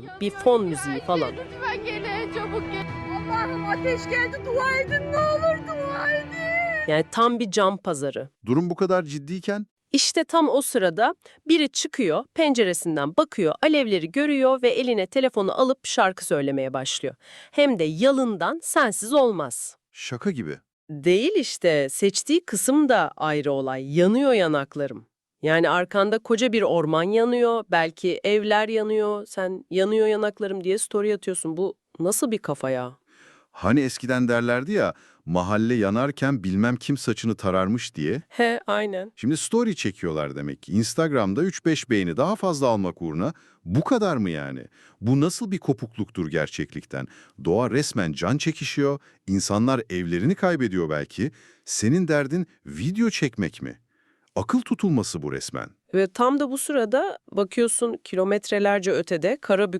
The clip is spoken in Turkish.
falan. Bir fon müziği falan. Lütfen gelin çabuk gel. Allah'ım ateş geldi dua edin ne olur dua edin. Yani tam bir cam pazarı. Durum bu kadar ciddiyken İşte tam o sırada biri çıkıyor, penceresinden bakıyor, alevleri görüyor ve eline telefonu alıp şarkı söylemeye başlıyor. Hem de yalından sensiz olmaz. şaka gibi. Değil işte, seçtiği kısım da ayrı olay. Yanıyor yanaklarım. Yani arkanda koca bir orman yanıyor, belki evler yanıyor. Sen yanıyor yanaklarım diye story atıyorsun. Bu nasıl bir kafa ya? Hani eskiden derlerdi ya mahalle yanarken bilmem kim saçını tararmış diye. He, aynen. Şimdi story çekiyorlar demek ki. Instagram'da 3-5 beğeni daha fazla almak uğruna bu kadar mı yani? Bu nasıl bir kopukluktur gerçeklikten? Doğa resmen can çekişiyor, insanlar evlerini kaybediyor belki. Senin derdin video çekmek mi? Akıl tutulması bu resmen. Ve tam da bu sırada bakıyorsun kilometrelerce ötede Karabük